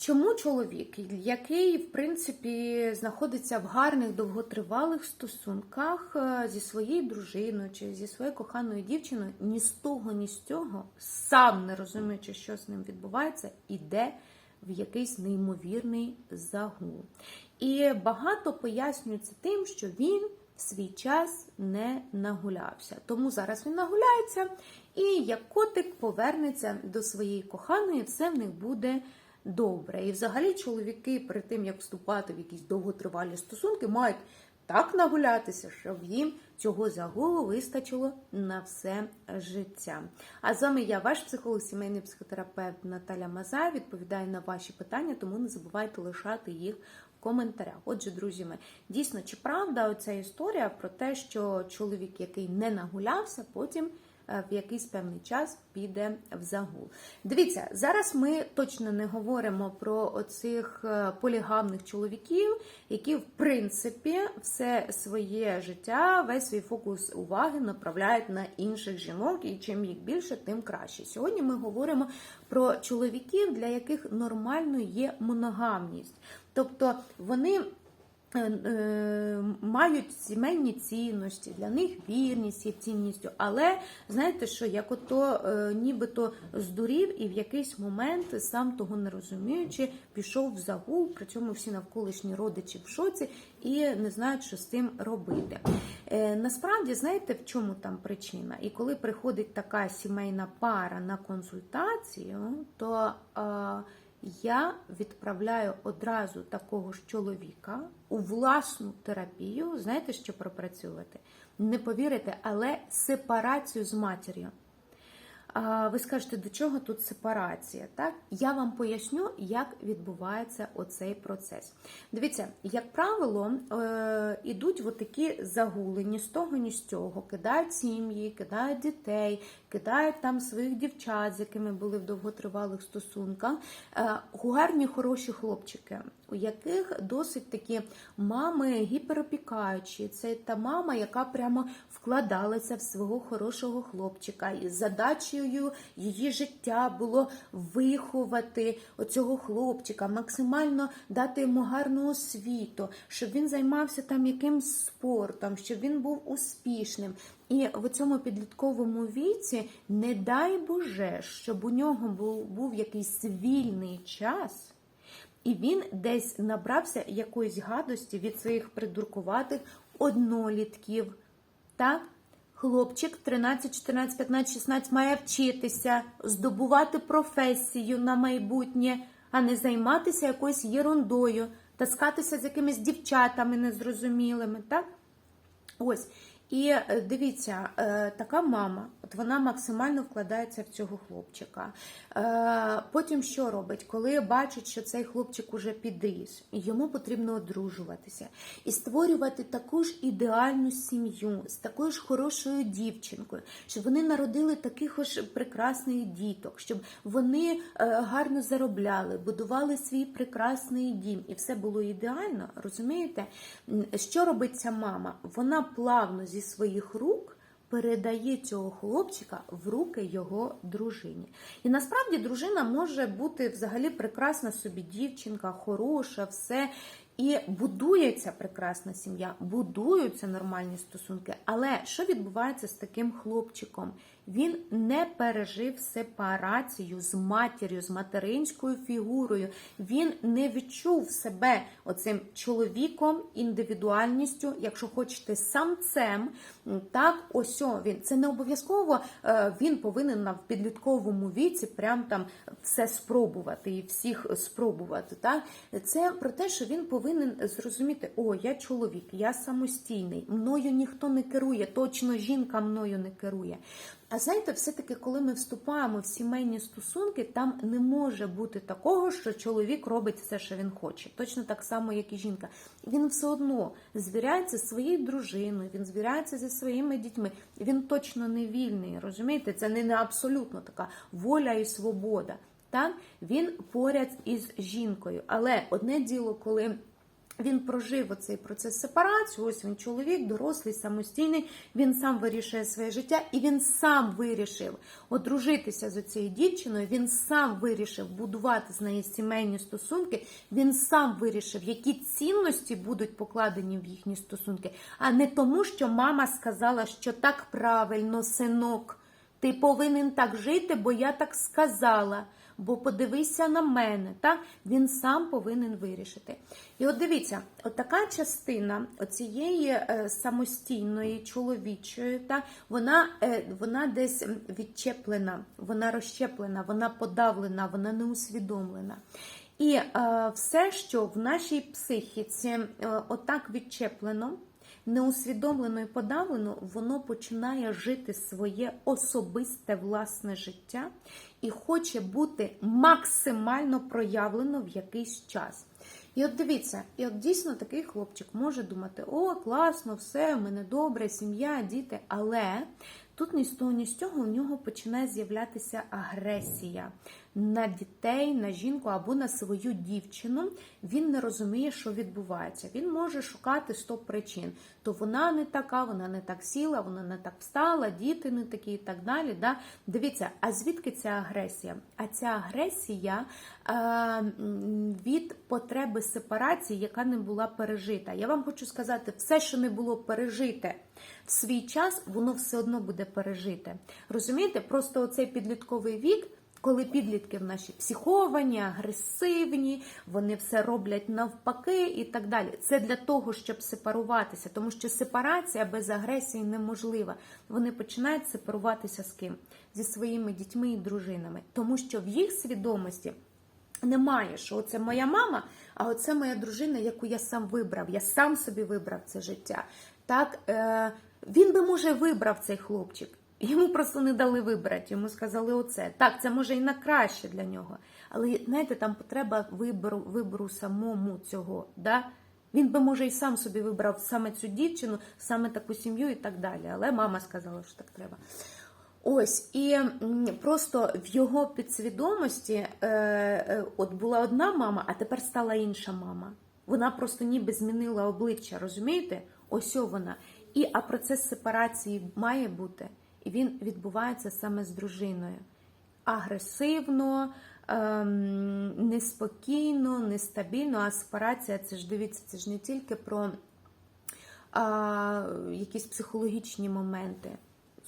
Чому чоловік, який в принципі знаходиться в гарних довготривалих стосунках е, зі своєю дружиною чи зі своєю коханою дівчиною, ні з того, ні з цього, сам не розуміючи, що з ним відбувається, іде в якийсь неймовірний загул. І багато пояснюється тим, що він в свій час не нагулявся. Тому зараз він нагуляється, і як котик повернеться до своєї коханої, все в них буде добре. І взагалі чоловіки перед тим, як вступати в якісь довготривалі стосунки, мають так нагулятися, щоб їм цього загулу вистачило на все життя. А з вами я, ваш психолог, сімейний психотерапевт Наталя Мазай, відповідаю на ваші питання, тому не забувайте лишати їх коментарях. Отже, друзі, ми дійсно чи правда оця історія про те, що чоловік, який не нагулявся, потім в якийсь певний час піде в загул. Дивіться, зараз ми точно не говоримо про оцих е, полігамних чоловіків, які, в принципі, все своє життя, весь свій фокус уваги направляють на інших жінок, і чим їх більше, тим краще. Сьогодні ми говоримо про чоловіків, для яких нормально є моногамність. Тобто вони е, е, мають сімейні цінності, для них вірність є цінністю, але знаєте що, як ото е, нібито здурів і в якийсь момент, сам того не розуміючи, пішов в загул, при цьому всі навколишні родичі в шоці і не знають, що з цим робити. Е, Насправді, знаєте, в чому там причина? І коли приходить така сімейна пара на консультацію, то е, я відправляю одразу такого ж чоловіка у власну терапію. Знаєте, що пропрацьовувати? Не повірите, але сепарацію з матір'ю. Ви скажете, до чого тут сепарація? Так? Я вам поясню, як відбувається оцей процес. Дивіться, як правило, е, ідуть такі загули, ні з того, ні з цього. Кидають сім'ї, кидають дітей, кидають там своїх дівчат, з якими були в довготривалих стосунках. Е, Гарні, хороші хлопчики, у яких досить такі мами гіперопікаючі. Це та мама, яка прямо вкладалася в свого хорошого хлопчика. І задачею її життя було виховати оцього хлопчика, максимально дати йому гарну освіту, щоб він займався там якимсь спортом, щоб він був успішним. І в цьому підлітковому віці, не дай Боже, щоб у нього був, був якийсь вільний час. І він десь набрався якоїсь гадості від своїх придуркуватих однолітків. Так? Хлопчик 13, 14, 15, 16 має вчитися, здобувати професію на майбутнє, а не займатися якоюсь єрундою, таскатися з якимись дівчатами незрозумілими. Так? Ось. І е, дивіться, е, така мама, от вона максимально вкладається в цього хлопчика. Е, Потім що робить? Коли бачить, що цей хлопчик уже підріс, йому потрібно одружуватися і створювати таку ж ідеальну сім'ю з такою ж хорошою дівчинкою, щоб вони народили таких ж прекрасних діток, щоб вони гарно заробляли, будували свій прекрасний дім, і все було ідеально. Розумієте? Що робить ця мама? Вона плавно зі своїх рук передає цього хлопчика в руки його дружині. І насправді дружина може бути взагалі прекрасна собі дівчинка, хороша, все. І будується прекрасна сім'я, будуються нормальні стосунки. Але що відбувається з таким хлопчиком? Він не пережив сепарацію з матір'ю, з материнською фігурою. Він не відчув себе оцим чоловіком, індивідуальністю, якщо хочете, самцем. Так, ось він. Це не обов'язково е, він повинен на підлітковому віці прям там все спробувати і всіх спробувати. Так? Це про те, що він повинен зрозуміти, о, я чоловік, я самостійний, мною ніхто не керує, точно жінка мною не керує. А знаєте, все-таки, коли ми вступаємо в сімейні стосунки, там не може бути такого, що чоловік робить все, що він хоче. Точно так само, як і жінка. Він все одно звіряється зі своєю дружиною, він звіряється зі своїми дітьми. Він точно не вільний. Розумієте, це не абсолютно така воля і свобода. Так, він поряд із жінкою. Але одне діло, коли Він прожив оцей процес сепарації. Ось він чоловік, дорослий, самостійний. Він сам вирішує своє життя, і він сам вирішив одружитися з цією дівчиною. Він сам вирішив будувати з нею сімейні стосунки. Він сам вирішив, які цінності будуть покладені в їхні стосунки, а не тому, що мама сказала, що так правильно, синок. Ти повинен так жити, бо я так сказала. Бо подивися на мене, так? він сам повинен вирішити. І от дивіться, от така частина оцієї е, самостійної чоловічої, так, вона, е, вона десь відчеплена, вона розщеплена, вона подавлена, вона не усвідомлена. І е, все, що в нашій психіці е, отак відчеплено, неусвідомлено і подавлено, воно починає жити своє особисте власне життя і хоче бути максимально проявлено в якийсь час. І от дивіться, і от дійсно такий хлопчик може думати: о, класно, все, в мене добре, сім'я, діти, але тут ні з того, ні з цього у нього починає з'являтися агресія на дітей, на жінку або на свою дівчину. Він не розуміє, що відбувається. Він може шукати 100 причин. То вона не така, вона не так сіла, вона не так встала, діти не такі і так далі. Да? Дивіться, а звідки ця агресія? А ця агресія е, від потреби сепарації, яка не була пережита. Я вам хочу сказати, все, що не було пережите в свій час, воно все одно буде пережите. Розумієте, просто оцей підлітковий вік. Коли підлітки в наші психовані, агресивні, вони все роблять навпаки і так далі. Це для того, щоб сепаруватися, тому що сепарація без агресії неможлива. Вони починають сепаруватися з ким? Зі своїми дітьми і дружинами, тому що в їх свідомості. Немає, що оце моя мама, а оце моя дружина, яку я сам вибрав. Я сам собі вибрав це життя. Так, е, Він би, може, вибрав цей хлопчик. Йому просто не дали вибрати, йому сказали оце. Так, це може і на краще для нього. Але знаєте, там потреба вибору вибору самому цього. Да? Він би, може, і сам собі вибрав саме цю дівчину, саме таку сім'ю і так далі. Але мама сказала, що так треба. Ось, і просто в його підсвідомості е, е, от була одна мама, а тепер стала інша мама. Вона просто ніби змінила обличчя, розумієте? Ось вона. І а процес сепарації має бути. І він відбувається саме з дружиною. Агресивно, ем, неспокійно, нестабільно. А сепарація це ж дивіться, це ж не тільки про е, якісь психологічні моменти.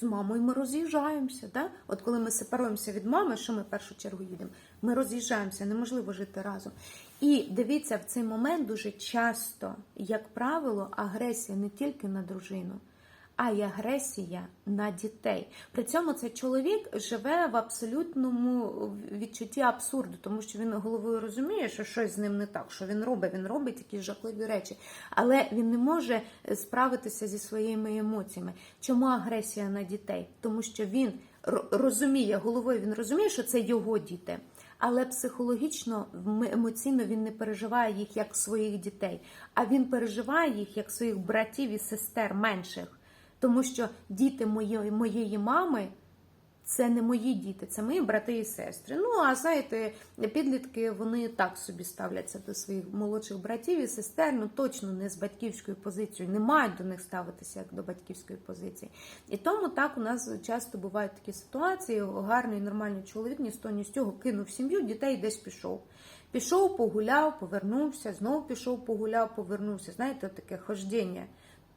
З мамою ми роз'їжджаємося. Да? От коли ми сепаруємося від мами, що ми в першу чергу їдемо? Ми роз'їжджаємося, неможливо жити разом. І дивіться, в цей момент дуже часто, як правило, агресія не тільки на дружину а й агресія на дітей. При цьому цей чоловік живе в абсолютному відчутті абсурду, тому що він головою розуміє, що щось з ним не так, що він робить, він робить якісь жахливі речі, але він не може справитися зі своїми емоціями. Чому агресія на дітей? Тому що він розуміє головою, він розуміє, що це його діти. Але психологічно, емоційно він не переживає їх як своїх дітей, а він переживає їх як своїх братів і сестер менших. Тому що діти моєї, моєї мами це не мої діти, це мої брати і сестри. Ну, а знаєте, підлітки вони так собі ставляться до своїх молодших братів і сестер, ну точно не з батьківською позицією, не мають до них ставитися як до батьківської позиції. І тому так у нас часто бувають такі ситуації: гарний, нормальний чоловік ні з того, ні з цього кинув сім'ю, дітей десь пішов. Пішов, погуляв, повернувся, знову пішов, погуляв, повернувся. Знаєте, таке хождення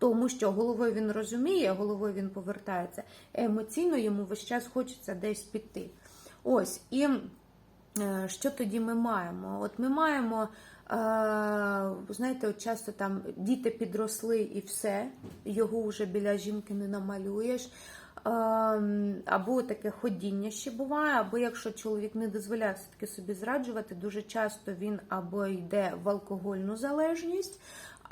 тому що головою він розуміє, головою він повертається, емоційно йому весь час хочеться десь піти. Ось, і е, що тоді ми маємо? От ми маємо, е, знаєте, от часто там діти підросли і все, його вже біля жінки не намалюєш. Ем, або таке ходіння ще буває, або якщо чоловік не дозволяє все-таки собі зраджувати, дуже часто він або йде в алкогольну залежність,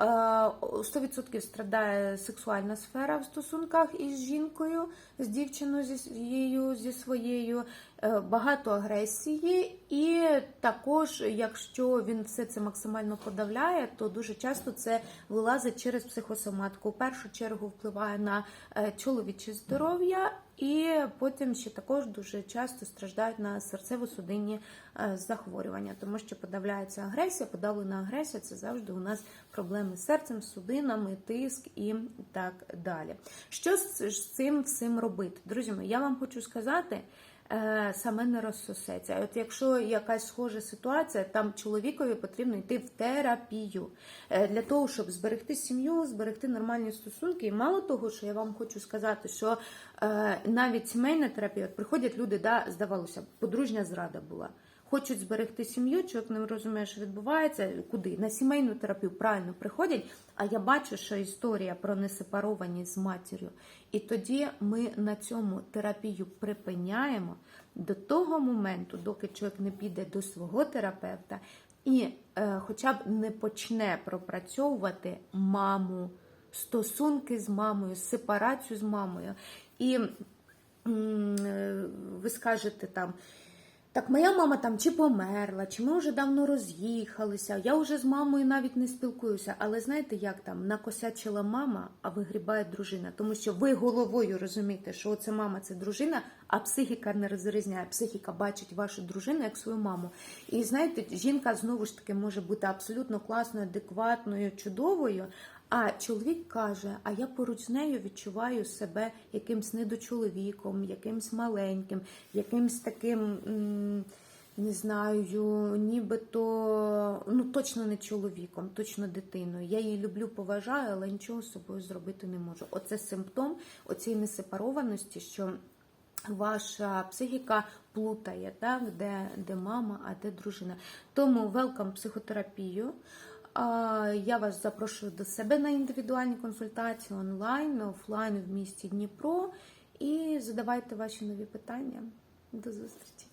100% страдає сексуальна сфера в стосунках із жінкою, з дівчиною зі своєю, зі своєю, е, багато агресії, і також, якщо він все це максимально подавляє, то дуже часто це вилазить через психосоматику. В першу чергу впливає на е, чоловіче здоров'я і потім ще також дуже часто страждають на серцево-судинні е, захворювання, тому що подавляється агресія, подавлена агресія це завжди у нас проблеми з серцем, судинами, тиск і так далі. Що з цим всім робити? Друзі мої, я вам хочу сказати. Е, Саме не розсосеться. От якщо якась схожа ситуація, там чоловікові потрібно йти в терапію Е, для того, щоб зберегти сім'ю, зберегти нормальні стосунки. І мало того, що я вам хочу сказати, що е, навіть сімейна терапія, от приходять люди, да, здавалося, подружня зрада була. Хочуть зберегти сім'ю, чоловік не розуміє, що відбувається, куди? На сімейну терапію правильно приходять. А я бачу, що історія про несепарованість з матір'ю. І тоді ми на цьому терапію припиняємо до того моменту, доки чоловік не піде до свого терапевта і е, хоча б не почне пропрацьовувати маму, стосунки з мамою, сепарацію з мамою. І е, ви скажете там. Так, моя мама там чи померла, чи ми вже давно роз'їхалися. Я вже з мамою навіть не спілкуюся. Але знаєте, як там накосячила мама, а вигрібає дружина, тому що ви головою розумієте, що це мама, це дружина, а психіка не розрізняє. Психіка бачить вашу дружину як свою маму. І знаєте, жінка знову ж таки може бути абсолютно класною, адекватною, чудовою. А чоловік каже: а я поруч з нею відчуваю себе якимсь недочоловіком, якимсь маленьким, якимсь таким, не знаю, нібито ну точно не чоловіком, точно дитиною. Я її люблю, поважаю, але нічого з собою зробити не можу. Оце симптом оцієї несепарованості, що ваша психіка плутає, так, де, де мама, а де дружина. Тому велкам психотерапію. Я вас запрошую до себе на індивідуальні консультації онлайн, офлайн в місті Дніпро і задавайте ваші нові питання. До зустрічі!